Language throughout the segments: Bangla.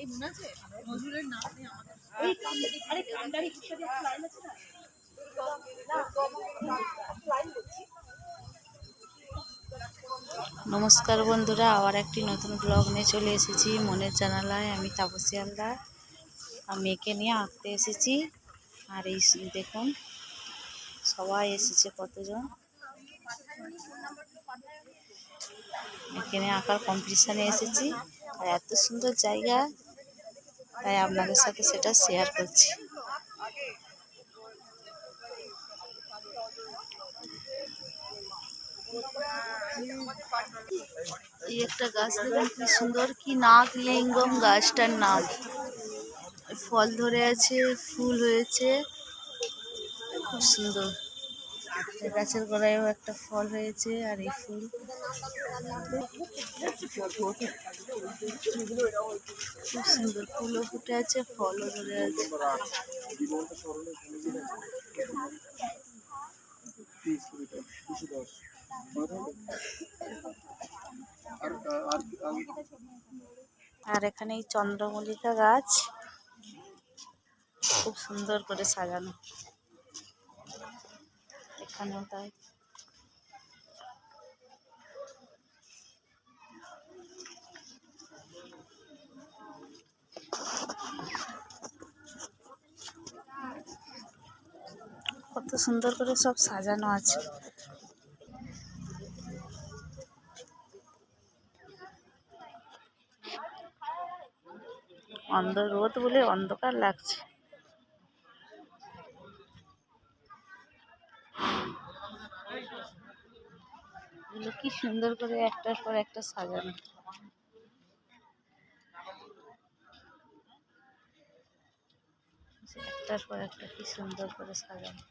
এই মনে আছে? নজরুলের নাম নেই আমাদের ওই কান্দারি আরে কান্দারি হিসেবে একটা লাইন আছে না? নমস্কার বন্ধুরা আবার একটি নতুন ব্লগ নিয়ে চলে এসেছি মনের জানালায়। আমি তাপসী হালদার আর মেয়েকে নিয়ে আঁকতে এসেছি। আর এই দেখুন সবাই এসেছে কতজন। মেয়েকে নিয়ে আঁকার কম্পিটিশানে এসেছি। আর এত সুন্দর জায়গা। তাই আপনাদের সাথে সেটা শেয়ার করছি। এই একটা গাছ দেখুন কি সুন্দর, কি নাক লিঙ্গম গাছটার নাম। ফল ধরে আছে, ফুল হয়েছে, খুব সুন্দর। গাছের গোড়ায়ও একটা ফল হয়েছে আর এই ফুল। খুব সুন্দর ফুলও ফুটে আছে, ফলও ধরে আছে। আর এখানে এই চন্দ্রমল্লিকা গাছ। খুব সুন্দর করে সাজানো। এখানেও তাই। কত সুন্দর করে সব সাজানো আছে। অন্ধ রোদ বলে অন্ধকার লাগছে। এগুলো কি সুন্দর করে একটার পর একটা সাজানো। একটার পর একটা কি সুন্দর করে সাজানো।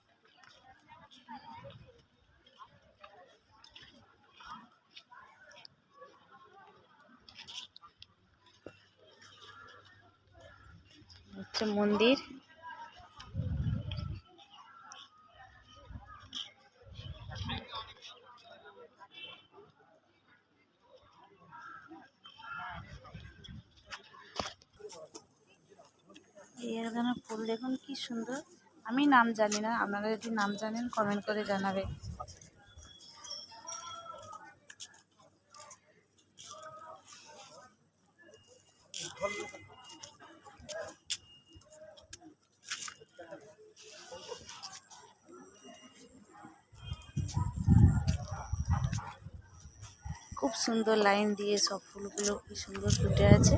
হচ্ছে মন্দির। এই এখানে ফুল দেখুন, কি সুন্দর। আমি নাম জানি না, আপনারা যদি নাম জানেন কমেন্ট করে জানাবে। খুব সুন্দর লাইন দিয়ে সব ফুলগুলো, কি সুন্দর ফুটে আছে।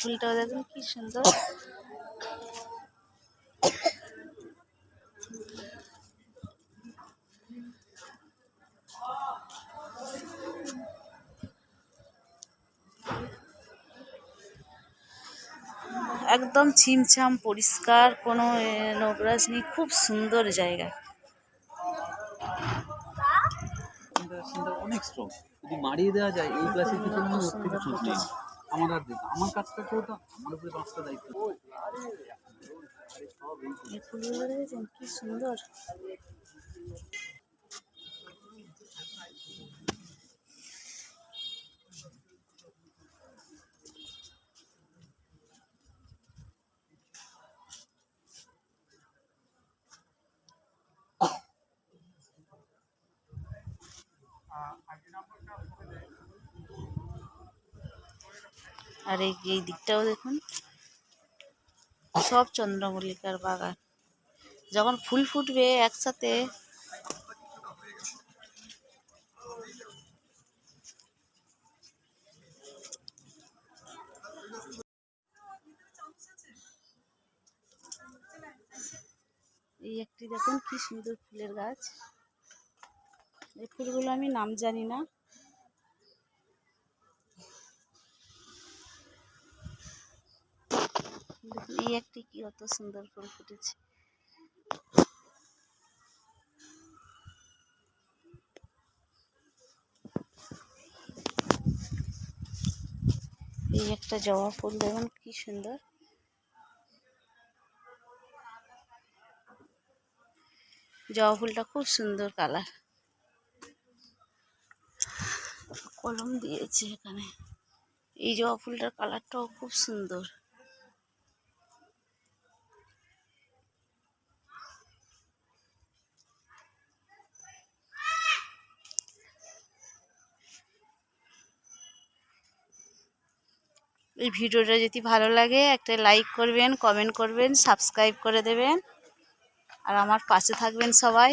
ফুলটাও দেখুন কি সুন্দর। একদম ছিমছাম পরিষ্কার কোনো এ, নোংরাজ নেই খুব সুন্দর জায়গা। অনেক মারিয়ে দেওয়া যায় এই ক্লাসের কিছু আমার আর দিত আমার কাজটা তো আমার উপরে পাঁচটা দায়িত্ব। কি সুন্দর আর এই এই দিকটাও দেখুন, সব চন্দ্রমল্লিকার বাগান। যখন ফুল ফুটবে একসাথে, এই একটি দেখুন কি সুন্দর ফুলের গাছ। এই ফুলগুলো আমি নাম জানি না। এই একটি কি অত সুন্দর ফুল ফুটেছে। এই একটা জবা ফুল, দেখুন কি সুন্দর। জবা ফুলটা খুব সুন্দর কালার। কলম দিয়েছে এখানে। এই জবা ফুলটার কালারটাও খুব সুন্দর। এই ভিডিওটা যদি ভালো লাগে, একটা লাইক করবেন কমেন্ট করবেন সাবস্ক্রাইব করে দেবেন। আর আমার পাশে থাকবেন সবাই।